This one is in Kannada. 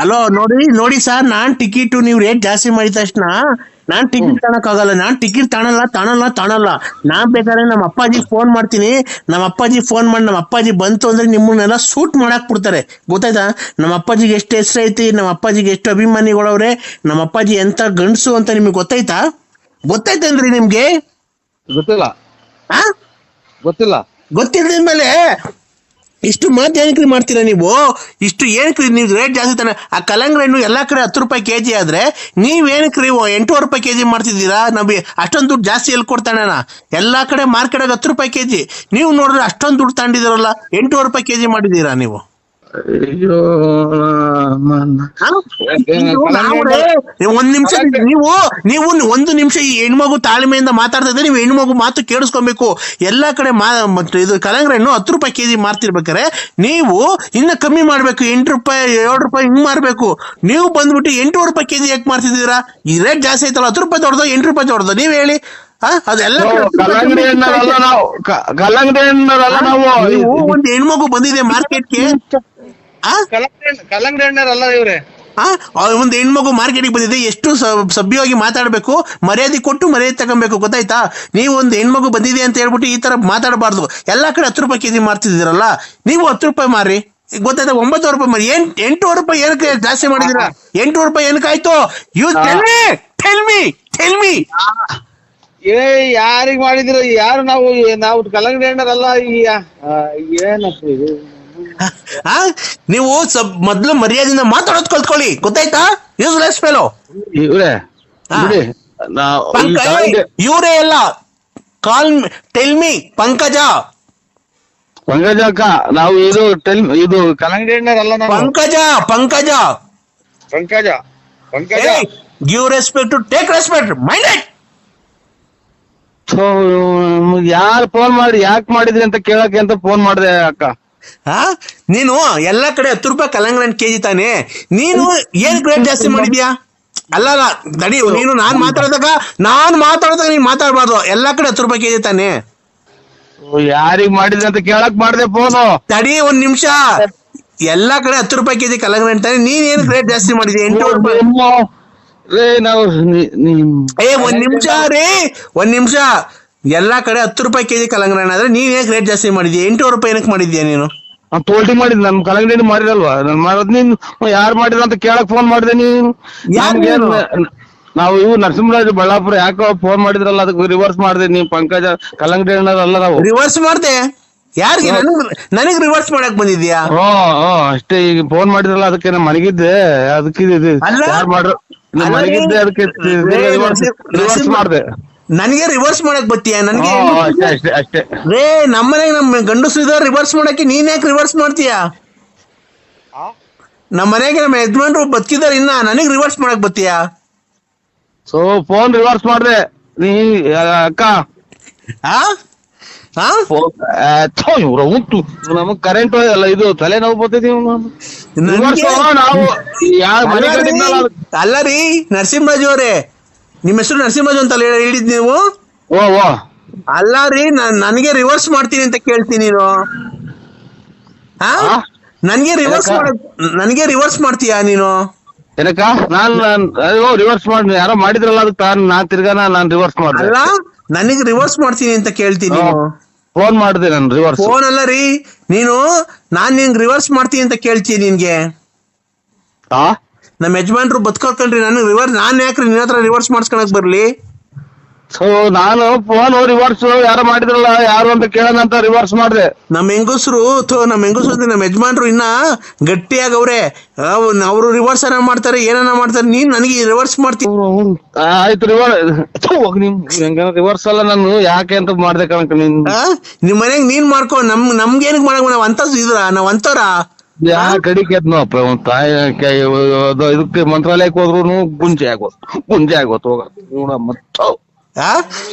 ಹಲೋ ನೋಡಿ ನೋಡಿ ಸರ್ ನಾನ್ ಟಿಕೆಟ್ ನೀವು ರೇಟ್ ಜಾಸ್ತಿ ಮಾಡಿದ ತಕ್ಷಣ ನಾನ್ ಟಿಕೆಟ್ ತಗೊಳಕ್ಕಾಗಲ್ಲ. ನಾನ್ ಟಿಕೆಟ್ ತಗೊಳಲ್ಲ ತಗೊಳಲ್ಲ ತಗೊಳಲ್ಲ. ನಾನ್ ಬೇಕಾದ್ರೆ ನಮ್ಮ ಅಪ್ಪಾಜಿ ಫೋನ್ ಮಾಡ್ತೀನಿ. ನಮ್ಮ ಅಪ್ಪಾಜಿ ಫೋನ್ ಮಾಡಿ ನಮ್ಮ ಅಪ್ಪಾಜಿ ಬಂತು ಅಂದ್ರೆ ನಿಮ್ಮನ್ನೆಲ್ಲ ಸೂಟ್ ಮಾಡಕ್ ಬಿಡ್ತಾರೆ. ಗೊತ್ತಾಯ್ತಾ? ನಮ್ಮ ಅಪ್ಪಾಜಿಗೆ ಎಷ್ಟು ಹೆಸರು ಐತಿ ನಮ್ಮ ಅಪ್ಪಾಜಿಗೆ ಎಷ್ಟು ಅಭಿಮಾನಿಗಳವ್ರೆ ನಮ್ಮ ಅಪ್ಪಾಜಿ ಎಂತ ಗಂಡಸು ಅಂತ ನಿಮ್ಗೆ ಗೊತ್ತಾಯ್ತಾ? ಗೊತ್ತಾಯ್ತಂದ್ರಿ ನಿಮ್ಗೆ? ಗೊತ್ತಿಲ್ಲ. ಗೊತ್ತಿಲ್ಲ. ಗೊತ್ತಿಲ್ಲದ ಮೇಲೆ ಇಷ್ಟು ಮಾತು ಏನಕ್ರಿ ಮಾಡ್ತೀರಾ ನೀವು? ಇಷ್ಟು ಏನಕ್ರಿ ನೀವು ರೇಟ್ ಜಾಸ್ತಿ ತಾನೆ. ಆ ಕಲಂಗಡಿ ಹಣ್ಣು ಎಲ್ಲ ಕಡೆ ಹತ್ತು ರೂಪಾಯಿ ಕೆಜಿ ಆದ್ರೆ ನೀವ್ ಏನ್ಕ್ರೀ ಎಂಟೂವರೆ ರೂಪಾಯಿ ಕೆ ಜಿ ಮಾಡ್ತಿದ್ದೀರಾ? ನಮಗೆ ಅಷ್ಟೊಂದು ದುಡ್ಡು ಜಾಸ್ತಿ ಎಲ್ಲಿ ಕೊಡ್ತಾನೆ ಎಲ್ಲ ಕಡೆ ಮಾರ್ಕೆಟಾಗ ಹತ್ತು ರೂಪಾಯಿ ಕೆಜಿ ನೀವು ನೋಡಿದ್ರೆ ಅಷ್ಟೊಂದು ದುಡ್ಡು ತಗೊಂಡಿದ್ದೀರಲ್ಲ, ಎಂಟೂವರೆ ರೂಪಾಯಿ ಕೆಜಿ ಮಾಡಿದ್ದೀರಾ ನೀವು? ಅಯ್ಯೋ ಒಂದ್ ನಿಮಿಷ ನೀವು ನೀವು ಒಂದು ನಿಮಿಷ ಈ ಹೆಣ್ಮಗು ತಾಳ್ಮೆಯಿಂದ ಮಾತಾಡ್ತಾ ಇದ್ರೆ ನೀವು ಹೆಣ್ಮಗು ಮಾತು ಕೇಳಿಸ್ಕೊಬೇಕು. ಎಲ್ಲಾ ಕಡೆ ಇದು ಕಲಂಗ್ರೆ ಹಣ್ಣು ಹತ್ತು ರೂಪಾಯಿ ಕೆಜಿ ಮಾರ್ತಿರ್ಬೇಕಾರೆ ನೀವು ಇನ್ನ ಕಮ್ಮಿ ಮಾಡ್ಬೇಕು ಎಂಟು ರೂಪಾಯಿ ಏಳು ರೂಪಾಯಿ ಹಿಂಗ್ ಮಾರ್ಬೇಕು. ನೀವು ಬಂದ್ಬಿಟ್ಟು ಎಂಟು ರೂಪಾಯಿ ಕೆಜಿ ಯಾಕೆ ಮಾರ್ತಿದ್ದೀರಾ? ಈ ರೇಟ್ ಜಾಸ್ತಿ ಐತಲ್ಲ ಹತ್ತು ರೂಪಾಯಿ ದೊಡ್ಡದ ಎಂಟು ರೂಪಾಯಿ ದೊಡ್ಡದ ನೀವ್ ಹೇಳಿ. ಹಾ ಅದೆಲ್ಲ ಕಲ್ಲಂಗಡಿ ನಾವು ಒಂದು ಹೆಣ್ಮಗು ಬಂದಿದೆ ಮಾರ್ಕೆಟ್ಗೆ. ಕಲ್ಲಂಗಡಿ ಹಣ್ಣರಲ್ಲ ಇವ್ರೆ. ಒಂದು ಹೆಣ್ಮಗು ಮಾರ್ಕೆಟಿಗೆ ಬಂದಿದೆ ಎಷ್ಟು ಸಭ್ಯವಾಗಿ ಮಾತಾಡಬೇಕು ಮರ್ಯಾದೆ ಕೊಟ್ಟು ಮರ್ಯಾದೆ ತಗೊಬೇಕು ಗೊತ್ತಾಯ್ತಾ? ನೀವು ಒಂದು ಹೆಣ್ಮಗು ಬಂದಿದೆ ಅಂತ ಹೇಳ್ಬಿಟ್ಟು ಈ ತರ ಮಾತಾಡಬಾರ್ದು. ಎಲ್ಲಾ ಕಡೆ ಹತ್ತು ರೂಪಾಯಿ ಕೆಜಿ ಮಾರ್ತಿದ್ದೀರಲ್ಲ? ನೀವು ಹತ್ತು ರೂಪಾಯಿ ಮಾರಿ ಗೊತ್ತಾಯ್ತಾ? ಒಂಬತ್ತು ರೂಪಾಯಿ ಮಾರಿ ಏನ್ ಎಂಟು ರೂಪಾಯಿ ಏನಕ್ಕೆ ಜಾಸ್ತಿ ಮಾಡಿದಿರ ಎಂಟು ರೂಪಾಯಿ ಏನಕ್ಕಾಯ್ತು you use me tell me tell me ಏ ಯಾರಿಗ್ ಮಾಡಿದಿರ ಯಾರು ನಾವು ನಾವು ಕಲ್ಲಂಗಡಿ ಹಣ್ಣರಲ್ಲ ಈ ಏನಪ್ಪ ಇದು? ನೀವು ಸಬ್ ಮೊದ್ಲು ಮರ್ಯಾದೆಯಿಂದ ಮಾತಾಡೋದ್ ಕಲ್ತ್ಕೊಳ್ಳಿ. ಗೊತ್ತಾಯ್ತಾ? ಯೂಸ್ಲೆಸ್ ಫೆಲೋ ಇವ್ರೆ. ಬಿಡಿ. ಈ ಪಂಕಜ ಇವರೇ ಎಲ್ಲ ಕಾಲ್ ಟೆಲ್ ಮಿ ಪಂಕಜ. ಪಂಕಜ ಅಕ್ಕ ನಾವು ಇದು ಟೆಲ್ ಇದು ಕಲ್ಲಂಗಡಿ ಅಲ್ಲ ನಾವು. Pankaja Pankaja. Pankaja Pankaja. Give respect to take respect mind it ಯಾರು ಫೋನ್ ಮಾಡಿ ಯಾಕೆ ಮಾಡಿದ್ರಿ ಅಂತ ಕೇಳಕ್ಕೆ ಅಂತ ಫೋನ್ ಮಾಡಿದೆ ಅಕ್ಕ. ಹಾ ನೀನು ಎಲ್ಲಾ ಕಡೆ ಹತ್ತು ರೂಪಾಯಿ ಕಲ್ಲಂಗಡಿ ಕೆಜಿ ತಾನೆ. ನೀನು ಏನ್ ರೇಟ್ ಜಾಸ್ತಿ ಮಾಡಿದ್ಯಾ? ಅಲ್ಲ ಅಲ್ಲ ತಡಿ ನೀನು ನಾನ್ ಮಾತಾಡ್ದಾಗ ನಾನ್ ಮಾತಾಡ್ದಾಗ ನೀನ್ ಮಾತಾಡ್ಬಾರ್ದು. ಎಲ್ಲಾ ಕಡೆ ಹತ್ತು ರೂಪಾಯಿ ಕೆಜಿ ತಾನೆ. ಯಾರಿಗ್ ಮಾಡಿದ ಅಂತ ಕೇಳಕ್ ಮಾಡ್ದೆ ಫೋನು ತಡಿ ಒಂದ್ ನಿಮಿಷ. ಎಲ್ಲಾ ಕಡೆ ಹತ್ತು ರೂಪಾಯಿ ಕೆಜಿ ಕಲ್ಲಂಗಡಿ ಹಣ್ಣು ತಾನೆ ನೀನ್ ಏನ್ ರೇಟ್ ಜಾಸ್ತಿ ಮಾಡಿದ್ಯಾ? ಎಂಟು ರೂಪಾಯಿ. ಏ ಒಂದ್ ನಿಮಿಷ ರೀ. ಒಂದ್ ನಿಮಿಷ. ಎಲ್ಲಾ ಕಡೆ ಹತ್ತು ರೂಪಾಯಿ ಕೆಜಿ ಕಲಂಗಡಿ ಹಣ್ಣು ಆದ್ರೆ ನೀನ್ ಏನಕ್ಕೆ ರೇಟ್ ಜಾಸ್ತಿ ಮಾಡಿದ್ಯಾ? ಎಂಟು ರೂಪಾಯಿ ಏನಕ್ಕೆ ಮಾಡಿದ್ಯಾ ನೀನು? ಪೋಲ್ಟಿ ಮಾಡಿದ್ ನಮ್ ಕಲಂಗಡಿ ಹಣ್ಣು ಮಾಡಿರಲ್ವಾ? ನನ್ ಮಾಡೋದ್ ನೀನ್ ಯಾರು ಮಾಡಿದ್ರ ಅಂತ ಕೇಳಕ್ ಫೋನ್ ಮಾಡಿದೆ ನೀನು. ಯಾರ್ ನಮ್ಗೆ ನೀನು? ನ- ನಾವು ಇವು ನರಸಿಂಹರಾಜ್ ಬಳ್ಳಾಪುರ ಯಾಕೋ ಫೋನ್ ಮಾಡಿದ್ರಲ್ಲ ಅದಕ್ಕೆ ರಿವರ್ಸ್ ಮಾಡಿದೆ ನೀವು ಪಂಕಜ ಕಲಂಗಡಿ ಹಣ್ಣಲ್ಲ ನಾವು. ರಿವರ್ಸ್ ಮಾಡ್ದೆ? ಯಾರಿಗೆ? ನನಗ್ ನನಗ್ ರಿವರ್ಸ್ ಮಾಡಕ್ ಬಂದಿದ್ಯಾ? ಹ್ಞೂ ಹ್ಞೂ ಅಷ್ಟೇ ಈಗ ಫೋನ್ ಮಾಡಿದ್ರಲ್ಲ ಅದಕ್ಕೆ ನಮ್ ಮನೆಗಿದ್ದೆ ಅದಕ್ಕೆ ಅಲ್ಲ? ಯಾರು ಮಾಡ್ರು? ನಾ ಅಲ್ಲ ಮನೆಗಿದ್ದೆ ಅದಕ್ಕೆ ರೇ, ರಿವರ್ಸ್ ಮಾಡ್ದೆ ರಿವರ್ಸ್ ನರಸಿಂಹ- ಮಾಡಿದೆ. ನನಗೆ ರಿವರ್ಸ್ ಮಾಡಕ್ ಬತ್ತೀಯಾ? ನನಗೆ ಅಷ್ಟೇ ರೇ ನಮ್ಮನೆಗೆ ನಮ್ಮ ಗಂಡಸು ಇದಾರೆ ರಿವರ್ಸ್ ಮಾಡಕ್ಕೆ ನೀನ್ ಯಾಕೆ ರಿವರ್ಸ್ ಮಾಡ್ತೀಯ? ನಮ್ಮ ಮನೆಗೆ ನಮ್ಮ ಯಜಮಾನ್ರು ಬದುಕಿದಾರೆ ಇನ್ನ ನನಗೆ ರಿವರ್ಸ್ ಮಾಡಕ್ ಬತ್ತೀಯ? ಸೊ ಫೋನ್ ರಿವರ್ಸ್ ಮಾಡಿದೆ. ನೀ ಅಕ್ಕ. ಆ? ಆ? ಇವ್ರ ಉಂಟು ನಮಗ್ ಕರೆಂಟ್ ಅಲ್ಲ ಇದು ತಲೆನೋವು ಬರ್ತೈತಿ ನನಗೆ- ನಾವು. ಅಲ್ಲ ರೀ ನರಸಿಂಹರಾಜು ಅವರೇ. ನಿಮ್ಮ ಹೆಸರು ನರಸಿಂಹರಾಜು ಅಂತ ಹೇಳಿ- ಹೇಳಿದ್ ನೀವು? ಓ ಓ ಅಲ್ಲ ರೀ ನಾನ್ ನನಗೆ ರಿವರ್ಸ್ ಮಾಡ್ತೀನಿ ಅಂತ ಕೇಳ್ತೀನಿ ನೀನು. ಹಾ? ಆ? ನನ್ಗೆ ರಿವರ್ಸ್ ನನ್ಗೆ ಮಾಡ ನನಗೆ ರಿವರ್ಸ್ ಮಾಡ್ತೀಯಾ ನೀನು? ಏನಕ್ಕ? ನಾನ್ ರಿವರ್ಸ್ ಮಾಡಿ ಯಾರೋ ಮಾಡಿದ್ರಲ್ಲ ಅದಕ್ಕೆ ನಾನು ನಾ ತಿರ್ಗಾ ನಾನ್ ರಿವರ್ಸ್ ಮಾಡಿದೆ. ಅಲ್ಲ ನನಗೆ ರಿವರ್ಸ್ ಮಾಡ್ತೀನಿ ಅಂತ ಕೇಳ್ತೀನಿ ನೀನು. ಫೋನ್ ಮಾಡಿದೆ ನಾನು ರಿವರ್ಸ್ ಫೋನ್ ಅಲ್ಲ ರೀ ನೀನು ನಾನ್ ನಿನ್ಗೆ ರಿವರ್ಸ್ ಮಾಡ್ತೀನಿ ಅಂತ ಕೇಳ್ತೀನಿ ನಿನ್ಗೆ. ಆ? ನಮ್ಮ ಯಜಮಾನ್ರು ಬದುಕೋಕಂಡ್ರಿ ನನಗೆ ರಿವರ್ಸ್ ನಾನ್ ಯಾಕ್ರಿ ನಿನ್ನ ಹತ್ರ ರಿವರ್ಸ್ ಮಾಡ್ಸ್ಕೊಳಕ್ ಬರ್ಲಿ? ಸೊ ನಾನು ಫೋನ್ ರಿವರ್ಸ್ ಯಾರು ಮಾಡಿದ್ರಲ್ಲ ಯಾರು ಅಂತ ಕೇಳೋಣ ಅಂತ ರಿವರ್ಸ್ ಮಾಡಿದೆ. ನಮ್ಮ ಹೆಂಗಸರು ಥೋ ನಮ್ಮ ಹೆಂಗಸರು ಅಂದ್ರೆ ನಮ್ಮ ಯಜಮಾನ್ರು ಇನ್ನ ಗಟ್ಟಿಯಾಗವ್ರೆ. ಅವರು ರಿವರ್ಸ್ ಏನ ಮಾಡ್ತಾರೆ ಏನನ್ನ ಮಾಡ್ತಾರೆ ನೀನ್ ನನಗೆ ರಿವರ್ಸ್ ಮಾಡ್ತೀನಿ ಆಯ್ತು ರಿವರ್ಸ್ ನಿಮ್ ಹೆಂಗ ರಿವರ್ಸ್ ಅಲ್ಲ ನಾನು ಯಾಕೆ ಅಂತ ಮಾಡ್ದೆ ಕಣಕ್ ನಿನ್? ನಿಮ್ ಮನೆಗ್ ನೀನ್ ಮಾಡ್ಕೊ ನಮ್ ನಮ್ಗೆ ಏನಕ್ ಮಾಡಕ್ ನಾವ್ ಅಂತ ಇದ್ರ ನಾವ್ ಅಂತವ್ರ? ಯಾ ಕಡಿಕೆ ಅದ್ನೋ ಒಂದ್ ತಾಯಿ ಕೈ ಅದು ಇದಕ್ಕೆ ಮಂತ್ರಾಲಯಕ್ಕೆ ಹೋದ್ರು ಗುಂಜೆ ಆಗೋದು ಗುಂಜೆ ಆಗೋತ್ ಹೋಗ ಮತ್ತ ಆ